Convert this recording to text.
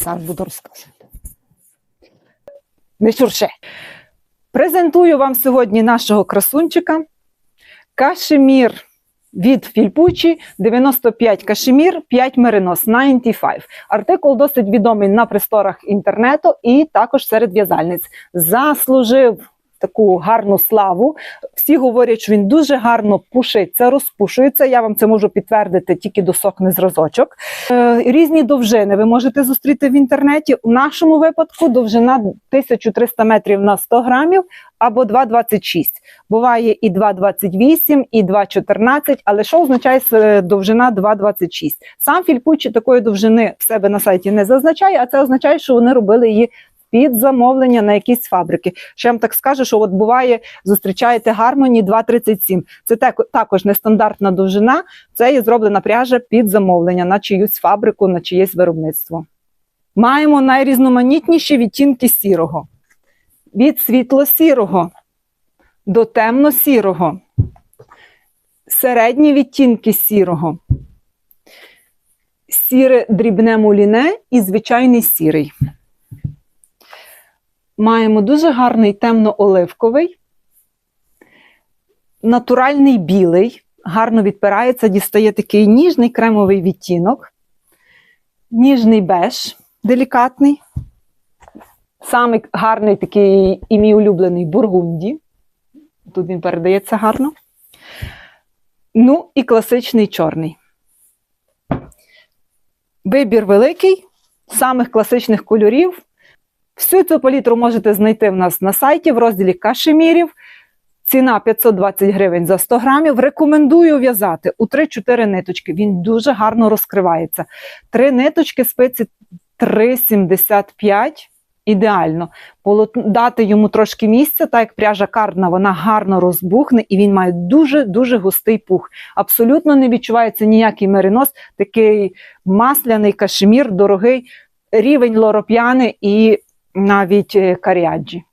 Зараз буду розказувати. Не шурше. Презентую вам сьогодні нашого красунчика. Кашемір від Фільпучі 95 кашемір, 5 меринос 95. Артикул досить відомий на просторах інтернету і також серед в'язальниць. Заслужив таку гарну славу. Всі говорять, що він дуже гарно пушиться, розпушується. Я вам це можу підтвердити, тільки досохне зразочок. Е, Різні довжини ви можете зустріти в інтернеті. У нашому випадку довжина 1300 метрів на 100 грамів або 2,26. Буває і 2,28, і 2,14, але що означає е, довжина 2,26? Сам Фільпучі такої довжини в себе на сайті не зазначає, а це означає, що вони робили її під замовлення на якісь фабрики. Ще вам так скажу, що от буває, зустрічаєте Harmony 2,37. Це також нестандартна довжина. Це є зроблена пряжа під замовлення на чиюсь фабрику, на чиєсь виробництво. Маємо найрізноманітніші відтінки сірого. Від світло-сірого до темно-сірого, середні відтінки сірого, сіре дрібне муліне і звичайний сірий. Маємо дуже гарний темно-оливковий, натуральний білий, гарно відпирається, дістає такий ніжний кремовий відтінок, ніжний беж делікатний. Самий гарний такий і мій улюблений бургунді. Тут він передається гарно. Ну і класичний чорний. Вибір великий, самих класичних кольорів. Всю цю палітру можете знайти в нас на сайті в розділі кашемірів. Ціна 520 гривень за 100 грамів. Рекомендую в'язати у 3-4 ниточки. Він дуже гарно розкривається. Три ниточки спиці 3,75 ідеально. Дати йому трошки місця, так як пряжа кардна, вона гарно розбухне і він має дуже-дуже густий пух. Абсолютно не відчувається ніякий меринос, такий масляний кашемір, дорогий, рівень лороп'яни і навіть е, каріаджі.